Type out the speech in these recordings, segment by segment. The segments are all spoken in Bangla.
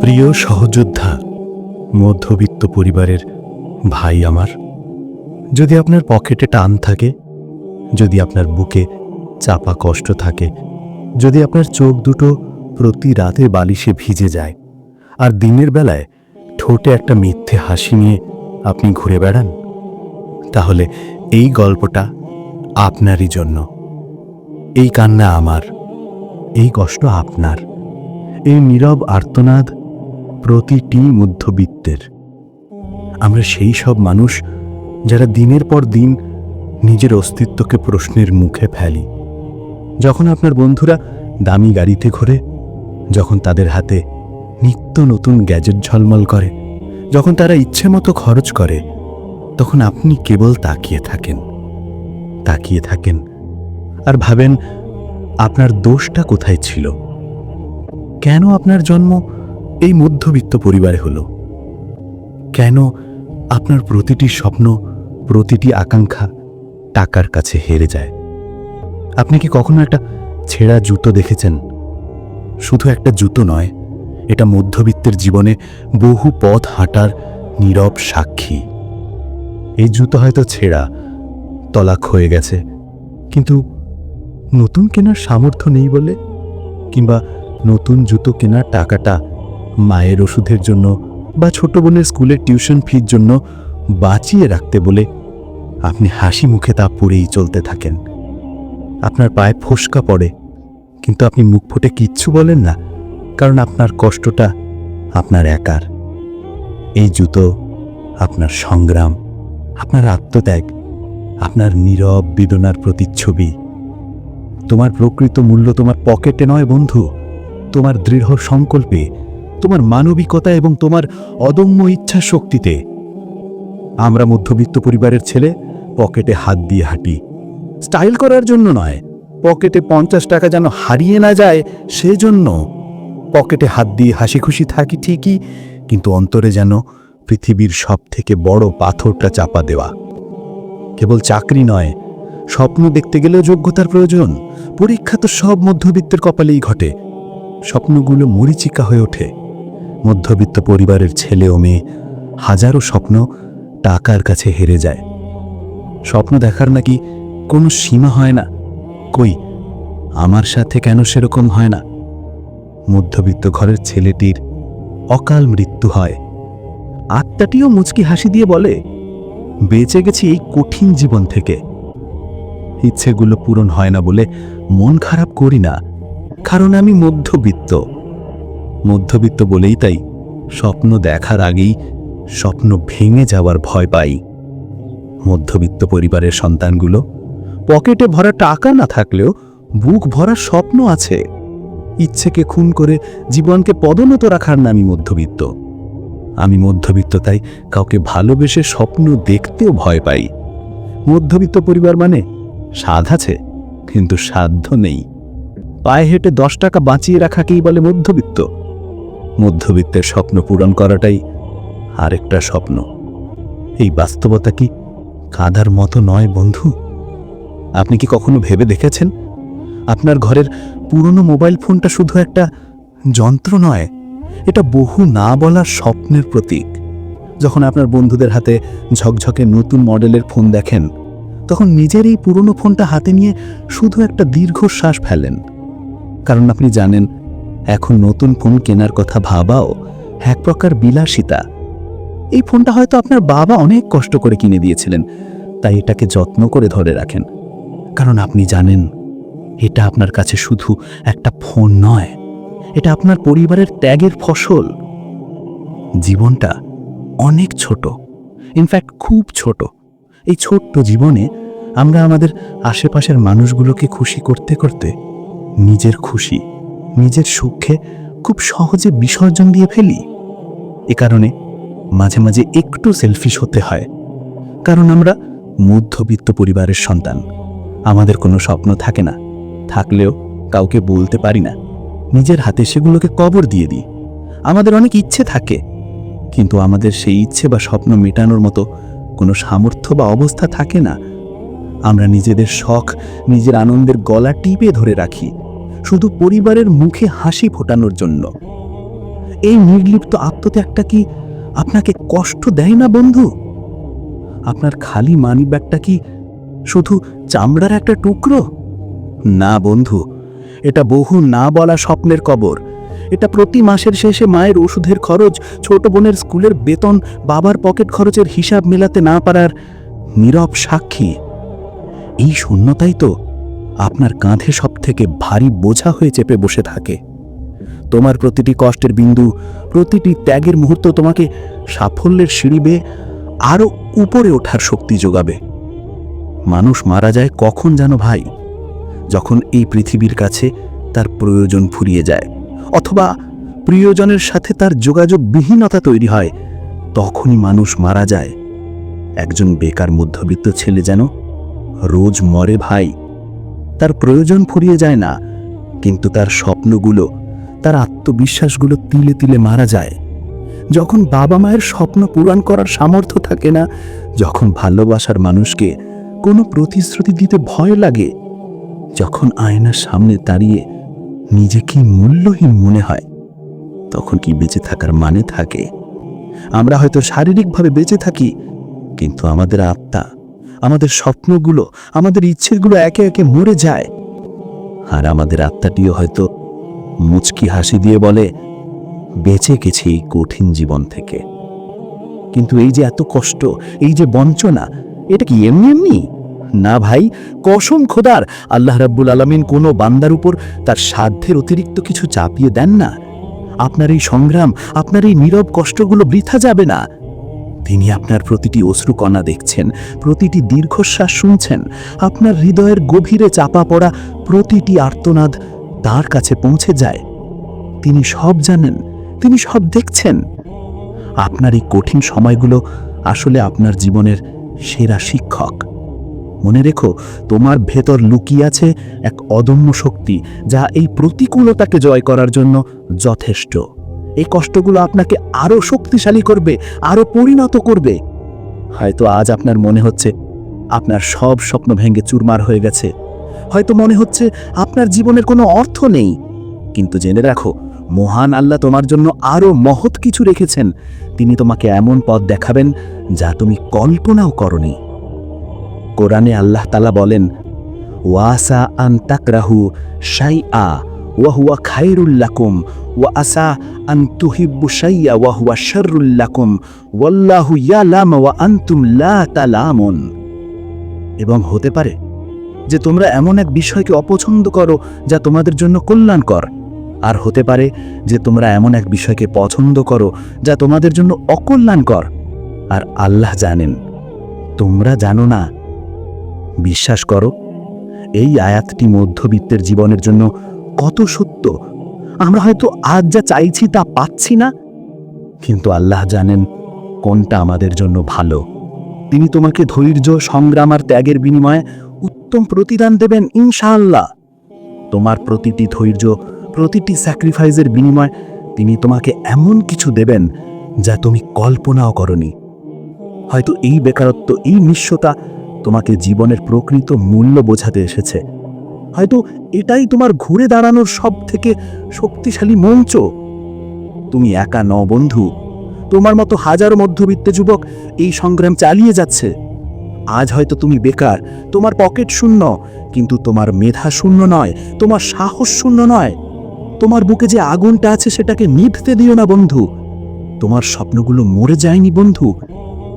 প্রিয় সহযোদ্ধা, মধ্যবিত্ত পরিবারের ভাই আমার, যদি আপনার পকেটে টান থাকে, যদি আপনার বুকে চাপা কষ্ট থাকে, যদি আপনার চোখ দুটো প্রতি রাতে বালিশে ভিজে যায়, আর দিনের বেলায় ঠোঁটে একটা মিথ্যে হাসি নিয়ে আপনি ঘুরে বেড়ান, তাহলে এই গল্পটা আপনারই জন্য। এই কান্না আমার, এই কষ্ট আপনার। এই নীরব আর্তনাদ প্রতিটি মধ্যবিত্তের। আমরা সেই সব মানুষ যারা দিনের পর দিন নিজের অস্তিত্বকে প্রশ্নের মুখে ফেলি। যখন আপনার বন্ধুরা দামি গাড়িতে ঘোরে, যখন তাদের হাতে নিত্য নতুন গ্যাজেট ঝলমল করে, যখন তারা ইচ্ছে মতো খরচ করে, তখন আপনি কেবল তাকিয়ে থাকেন তাকিয়ে থাকেন আর ভাবেন, আপনার দোষটা কোথায় ছিল? কেন আপনার জন্ম? এই মধ্যবিত্ত পরিবারে হলো। কেন আপনার প্রতিটি স্বপ্ন, প্রতিটি আকাঙ্ক্ষা টাকার কাছে হেরে যায়? আপনি কি কখনো একটা ছেঁড়া জুতো দেখেছেন? শুধু একটা জুতো নয়, এটা মধ্যবিত্তের জীবনে বহু পথ হাঁটার নীরব সাক্ষী। এই জুতো হয়তো ছেঁড়া তলা ক্ষয়ে গেছে, কিন্তু নতুন কেনার সামর্থ্য নেই বলে? কিংবা নতুন জুতো কেনার টাকাটা মায়ের ওষুধের জন্য বা ছোট বোনের স্কুলের টিউশন ফির জন্য বাঁচিয়ে রাখতে বলে আপনি হাসি মুখে তা পরেই চলতে থাকেন। আপনার পায়ে ফোসকা পড়ে, কিন্তু আপনি মুখ ফুটে কিচ্ছু বলেন না, কারণ আপনার কষ্টটা আপনার একার। এই জুতো আপনার সংগ্রাম, আপনার আত্মত্যাগ, আপনার নীরব বেদনার প্রতিচ্ছবি। তোমার প্রকৃত মূল্য তোমার পকেটে নয় বন্ধু। তোমার দৃঢ় সংকল্পে, তোমার মানবিকতা এবং তোমার অদম্য ইচ্ছা শক্তিতে। আমরা মধ্যবিত্ত পরিবারের ছেলে, পকেটে হাত দিয়ে হাঁটি। স্টাইল করার জন্য নয়, পকেটে পঞ্চাশ টাকা যেন হারিয়ে না যায়, সেজন্য। পকেটে হাত দিয়ে হাসি খুশি থাকি ঠিকই, কিন্তু অন্তরে যেন পৃথিবীর সব থেকে বড় পাথরটা চাপা দেওয়া। কেবল চাকরি নয়, স্বপ্ন দেখতে গেলেও যোগ্যতার প্রয়োজন। পরীক্ষা তো সব মধ্যবিত্তের কপালেই ঘটে। স্বপ্নগুলো মরিচিকা হয়ে ওঠে। মধ্যবিত্ত পরিবারের ছেলে ও মেয়ে হাজারো স্বপ্ন টাকার কাছে হেরে যায়। স্বপ্ন দেখার নাকি কোনো সীমা হয় না। কই, আমার সাথে কেন সেরকম হয় না? মধ্যবিত্ত ঘরের ছেলেটির অকাল মৃত্যু হয়। আত্মাটিও মুচকি হাসি দিয়ে বলে, বেঁচে গেছি এই কঠিন জীবন থেকে। ইচ্ছেগুলো পূরণ হয় না বলে মন খারাপ করি না। কারণ আমি মধ্যবিত্ত। মধ্যবিত্ত বলেই তাই স্বপ্ন দেখার আগেই স্বপ্ন ভেঙে যাওয়ার ভয় পাই। মধ্যবিত্ত পরিবারের সন্তানগুলো পকেটে ভরা টাকা না থাকলেও বুক ভরা স্বপ্ন আছে। ইচ্ছেকে খুন করে জীবনকে পদোন্নত রাখার নামই মধ্যবিত্ত। আমি মধ্যবিত্ত তাই কাউকে ভালোবেসে স্বপ্ন দেখতেও ভয় পাই। মধ্যবিত্ত পরিবার মানে স্বাদ আছে, কিন্তু সাধ্য নেই। পায়ে হেঁটে দশ টাকা বাঁচিয়ে রাখাকেই বলে মধ্যবিত্ত। মধ্যবিত্তের স্বপ্ন পূরণ করাটাই আরেকটা স্বপ্ন। এই বাস্তবতা কি কাদার মতো নয় বন্ধু? আপনি কি কখনো ভেবে দেখেছেন? আপনার ঘরের পুরনো মোবাইল ফোনটা শুধু একটা যন্ত্র নয়, এটা বহু না বলার স্বপ্নের প্রতীক। যখন আপনার বন্ধুদের হাতে ঝকঝকে নতুন মডেলের ফোন দেখেন, তখন নিজের এই পুরনো ফোনটা হাতে নিয়ে শুধু একটা দীর্ঘশ্বাস ফেলেন। কারণ আপনি জানেন, এখন নতুন ফোন কেনার কথা ভাবাও এক প্রকার বিলাসিতা। এই ফোনটা হয়তো আপনার বাবা অনেক কষ্ট করে কিনে দিয়েছিলেন, তাই এটাকে যত্ন করে ধরে রাখেন। কারণ আপনি জানেন, এটা আপনার কাছে শুধু একটা ফোন নয়, এটা আপনার পরিবারের ত্যাগের ফসল। জীবনটা অনেক ছোট ইনফ্যাক্ট খুব ছোট। এই ছোট্ট জীবনে আমরা আমাদের আশেপাশের মানুষগুলোকে খুশি করতে করতে নিজের খুশি, নিজের সুখে খুব সহজে বিসর্জন দিয়ে ফেলি। এ কারণে মাঝে মাঝে একটু সেলফিশ হতে হয়। কারণ আমরা মধ্যবিত্ত পরিবারের সন্তান। আমাদের কোনো স্বপ্ন থাকে না। থাকলেও কাউকে বলতে পারি না। নিজের হাতে সেগুলোকে কবর দিয়ে দিই। আমাদের অনেক ইচ্ছে থাকে। কিন্তু আমাদের সেই ইচ্ছে বা স্বপ্ন মেটানোর মতো কোনো সামর্থ্য বা অবস্থা থাকে না। আমরা নিজেদের শখ, নিজের আনন্দের গলা টিপে ধরে রাখি। শুধু পরিবারের মুখে হাসি ফোটানোর জন্য। এই নির্লিপ্ত আত্মত্যাগটা কি আপনাকে কষ্ট দেয় না, বন্ধু? আপনার খালি মানি ব্যাগটা কি শুধু চামড়ার একটা টুকরো? না, বন্ধু, এটা বহু না বলা স্বপ্নের কবর। এটা প্রতি মাসের শেষে মায়ের ওষুধের খরচ, ছোট বোনের স্কুলের বেতন, বাবার পকেট খরচের হিসাব মেলাতে না পারার নীরব সাক্ষী। এই শূন্যতাই তো আপনার কাঁধে সব থেকে ভারী বোঝা হয়ে চেপে বসে থাকে। তোমার প্রতিটি কষ্টের বিন্দু, প্রতিটি ত্যাগের মুহূর্ত তোমাকে সাফল্যের সিঁড়ি বেয়ে আরও উপরে ওঠার শক্তি যোগাবে। মানুষ মারা যায় কখন যেন ভাই? যখন এই পৃথিবীর কাছে তার প্রয়োজন ফুরিয়ে যায়, অথবা প্রিয়জনের সাথে তার যোগাযোগ বিহীনতা তৈরি হয়, তখনই মানুষ মারা যায়। একজন বেকার মধ্যবিত্ত ছেলে যেন রোজ মরে ভাই। তার প্রয়োজন ফুরিয়ে যায় না, কিন্তু তার স্বপ্নগুলো, তার আত্মবিশ্বাসগুলো তিলে তিলে মারা যায়। যখন বাবা মায়ের স্বপ্ন পূরণ করার সামর্থ্য থাকে না, যখন ভালোবাসার মানুষকে কোনো প্রতিশ্রুতি দিতে ভয় লাগে, যখন আয়নার সামনে দাঁড়িয়ে নিজেকে মূল্যহীন মনে হয়, তখন কি বেঁচে থাকার মানে থাকে? আমরা হয়তো শারীরিকভাবে বেঁচে থাকি, কিন্তু আমাদের আত্মা আমাদের স্বপ্নগুলো, আমাদের ইচ্ছেগুলো একে একে মরে যায়। আর আমাদের আত্মাটিও হয়তো মুচকি হাসি দিয়ে বলে, বেঁচে গেছি এই কঠিন জীবন থেকে। কিন্তু এই যে এত কষ্ট, এই যে বঞ্চনা, এটা কি এমনি এমনি? না ভাই, কসম খোদার, আল্লাহ রাব্বুল আলমিন কোনো বান্দার উপর তার সাধ্যের অতিরিক্ত কিছু চাপিয়ে দেন না। আপনার এই সংগ্রাম, আপনার এই নীরব কষ্টগুলো বৃথা যাবে না। তিনি আপনার প্রতিটি অশ্রুকণা দেখছেন, প্রতিটি দীর্ঘশ্বাস শুনছেন, আপনার হৃদয়ের গভীরে চাপা পড়া প্রতিটি আর্তনাদ তার কাছে পৌঁছে যায়। তিনি সব জানেন, তিনি সব দেখছেন। আপনার এই কঠিন সময়গুলো আসলে আপনার জীবনের সেরা শিক্ষক। মনে রেখো, তোমার ভেতর লুকিয়ে আছে এক অদম্য শক্তি যা এই প্রতিকূলতাকে জয় করার জন্য যথেষ্ট। এই কষ্টগুলো আপনাকে আরও শক্তিশালী করবে আরও পরিণত করবে। হয়তো আজ আপনার মনে হচ্ছে আপনার সব স্বপ্ন ভেঙে চুরমার হয়ে গেছে। হয়তো মনে হচ্ছে আপনার জীবনের কোনো অর্থ নেই। কিন্তু জেনে রাখো, মহান আল্লাহ তোমার জন্য আরও মহৎ কিছু রেখেছেন। তিনি তোমাকে এমন পথ দেখাবেন যা তুমি কল্পনাও করনি। কোরআনে আল্লাহ তালা বলেন, ওয়াসা আন তাকরাহু শাই আ ওয়াহুয়া খাইরুল্লাকুম ওয়া আসা ওয়াহুয়া শাররুল্লাকুম ওয়াল্লাহু ওয়া আনতুম লা এবং হতে পারে যে তোমরা এমন এক বিষয়কে অপছন্দ করো যা তোমাদের জন্য কল্যাণকর, আর হতে পারে যে তোমরা এমন এক বিষয়কে পছন্দ করো যা তোমাদের জন্য অকল্যাণকর, আর আল্লাহ জানেন। তোমরা জানো না। বিশ্বাস করো, এই আয়াতটি মধ্যবিত্তের জীবনের জন্য কত সত্য? আমরা হয়তো আজ যা চাইছি তা পাচ্ছি না। কিন্তু আল্লাহ জানেন কোনটা আমাদের জন্য ভালো। তিনি তোমাকে ধৈর্য, সংগ্রাম আর ত্যাগের বিনিময়ে উত্তম প্রতিদান দেবেন ইনশাআল্লাহ। তোমার প্রতিটি ধৈর্য, প্রতিটি স্যাক্রিফাইসের বিনিময়ে তিনি তোমাকে এমন কিছু দেবেন যা তুমি কল্পনাও করনি। হয়তো এই বেকারত্ব, এই নিঃস্বতা তোমাকে জীবনের প্রকৃত মূল্য বোঝাতে এসেছে। হয়তো এটাই তোমার ঘুরে দাঁড়ানোর সব থেকে শক্তিশালী মঞ্চ। তুমি একা ন বন্ধু। তোমার মতো হাজারো মধ্যবিত্ত যুবক এই সংগ্রাম চালিয়ে যাচ্ছে। আজ হয়তো তুমি বেকার, তোমার পকেট শূন্য, কিন্তু তোমার মেধা শূন্য নয়, তোমার সাহস শূন্য নয়। তোমার বুকে যে আগুনটা আছে সেটাকে নিভতে দিও না বন্ধু। তোমার স্বপ্নগুলো মরে যায়নি বন্ধু।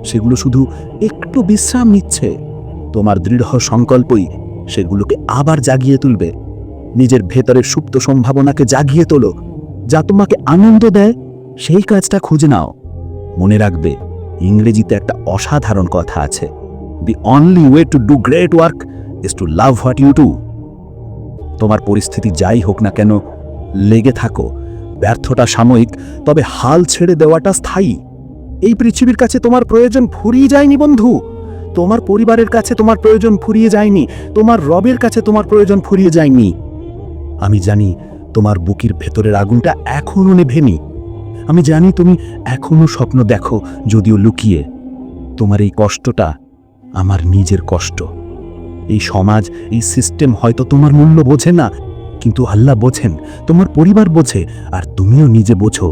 সেগুলো শুধু একটু বিশ্রাম নিচ্ছে। তোমার দৃঢ় সংকল্পই সেগুলোকে আবার জাগিয়ে তুলবে। নিজের ভেতরের সুপ্ত সম্ভাবনাকে জাগিয়ে তোলো, যা তোমাকে আনন্দ দেয়, সেই কাজটা খুঁজে নাও। মনে রাখবে, ইংরেজিতে একটা অসাধারণ কথা আছে the only way to do great work is to love what you do তোমার পরিস্থিতি যাই হোক না কেন, লেগে থাকো ব্যর্থটা সাময়িক, তবে হাল ছেড়ে দেওয়াটা স্থায়ী। এই পৃথিবীর কাছে তোমার প্রয়োজন ফুরিয়ে যায়নি, বন্ধু। তোমার পরিবারের কাছে তোমার প্রয়োজন ফুরিয়ে যায়নি, তোমার রবের কাছে তোমার প্রয়োজন ফুরিয়ে যায়নি। আমি জানি তোমার বুকির ভেতরের আগুনটা এখনও নেভেনি। আমি জানি তুমি এখনও স্বপ্ন দেখো, যদিও লুকিয়ে। তোমার এই কষ্টটা আমার নিজের কষ্ট। এই সমাজ, এই সিস্টেম হয়তো তোমার মূল্য বোঝে না, কিন্তু আল্লাহ বোঝেন, তোমার পরিবার বোঝে, আর তুমিও নিজে বোঝো।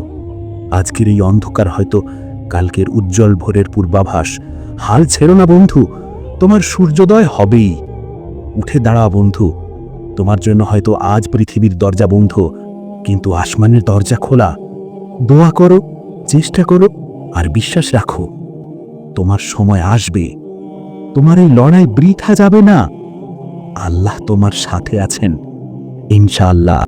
আজকের এই অন্ধকার হয়তো কালকের উজ্জ্বল ভোরের পূর্বাভাস হাল ছেড়ো না, বন্ধু। তোমার সূর্যোদয় হবেই। উঠে দাঁড়া বন্ধু। তোমার জন্য হয়তো আজ পৃথিবীর দরজা বন্ধ, কিন্তু আসমানের দরজা খোলা। দোয়া করো, চেষ্টা করো, আর বিশ্বাস রাখো, তোমার সময় আসবে। তোমার এই লড়াই বৃথা যাবে না। আল্লাহ তোমার সাথে আছেন। ইনশাআল্লাহ।